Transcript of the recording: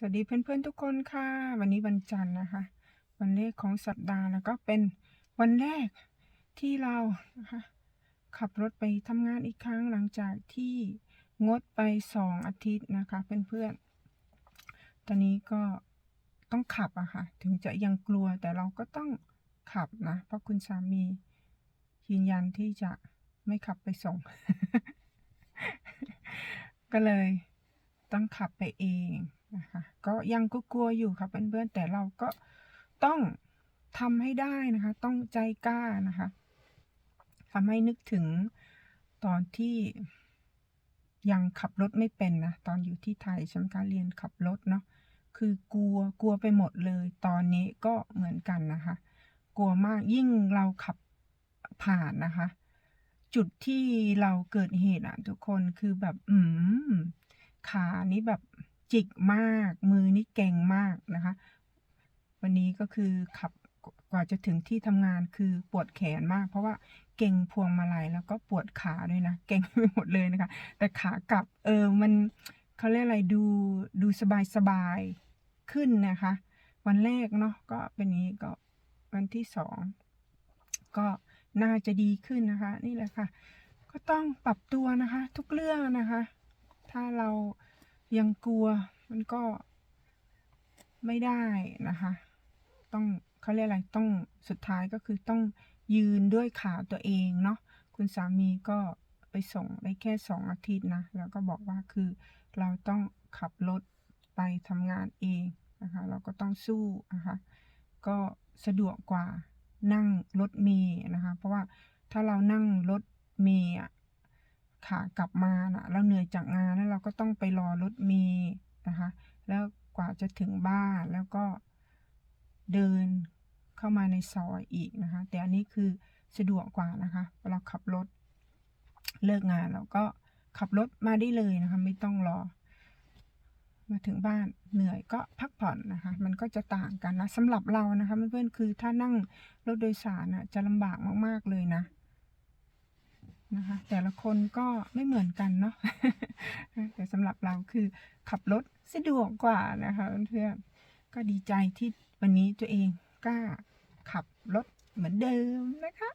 สวัสดีเพื่อนๆทุกคนค่ะ วันนี้วันจันทร์นะคะ วันแรกของสัปดาห์แล้วก็เป็นวันแรกที่เรานะคะขับรถไปทำงานอีกครั้งหลังจากที่งดไปสองอาทิตย์นะคะเพื่อนๆ ตอนนี้ก็ต้องขับอะค่ะ ถึงจะยังกลัวแต่เราก็ต้องขับนะ เพราะคุณสามียืนยันที่จะไม่ขับไปส่ง ก็เลย ต้องขับไปเองนะคะก็ยังก็กลัวอยู่ค่ะเพื่อนๆแต่เราก็ต้องทำให้ได้นะคะ ต้องใจกล้านะคะทำให้นึกถึงตอนที่ยังขับรถไม่เป็นนะตอนอยู่ที่ไทยใช่ไหมคะเรียนขับรถเนาะคือกลัวกลัวไปหมดเลย ตอนนี้ก็เหมือนกันนะคะ กลัวมากยิ่งเราขับผ่านนะคะ จุดที่เราเกิดเหตุอะทุกคนคือแบบ อืม ขานี่แบบจิกมาก มือนี่เก่งมากนะคะ วันนี้ก็คือขับกว่าจะถึงที่ทำงานคือปวดแขนมาก เพราะว่าเก่งพวงมาลัยแล้วก็ปวดขาด้วยนะ เก่งไปหมดเลยนะคะ แต่ขากลับเออมันเขาเรียกอะไรดูดูสบายสบายขึ้นนะคะ วันแรกเนาะก็เป็นนี้ก็วันที่สองก็น่าจะดีขึ้นนะคะ นี่แหละค่ะ ก็ต้องปรับตัวนะคะ ทุกเรื่องนะคะ ถ้าเรายังกลัวมันก็ไม่ได้นะคะ ต้องเขาเรียกอะไรต้องสุดท้ายก็คือต้องยืนด้วยขาตัวเองเนาะคุณสามีก็ไปส่งได้แค่สองอาทิตย์นะแล้วก็บอกว่าคือเราต้องขับรถไปทำงานเองนะคะเราก็ต้องสู้นะคะก็สะดวกกว่านั่งรถเมล์นะคะ เพราะว่าถ้าเรานั่งรถเมล์อะ ขากลับมานะเราเหนื่อยจากงานแล้วเราก็ต้องไปรอรถเมล์นะคะ แล้วกว่าจะถึงบ้านแล้วก็เดินเข้ามาในซอยอีกนะคะ แต่อันนี้คือสะดวกกว่านะคะ เราขับรถเลิกงานเราก็ขับรถมาได้เลยนะคะ ไม่ต้องรอ มาถึงบ้านเหนื่อยก็พักผ่อนนะคะ มันก็จะต่างกันนะสำหรับเรานะคะเพื่อนๆคือถ้านั่งรถโดยสารน่ะจะลำบากมากๆเลยนะ นะคะ แต่ละคนก็ไม่เหมือนกันเนาะแต่สำหรับเราคือขับรถสะดวกกว่านะคะเพื่อนก็ดีใจที่วันนี้ตัวเองกล้าขับรถเหมือนเดิมนะคะ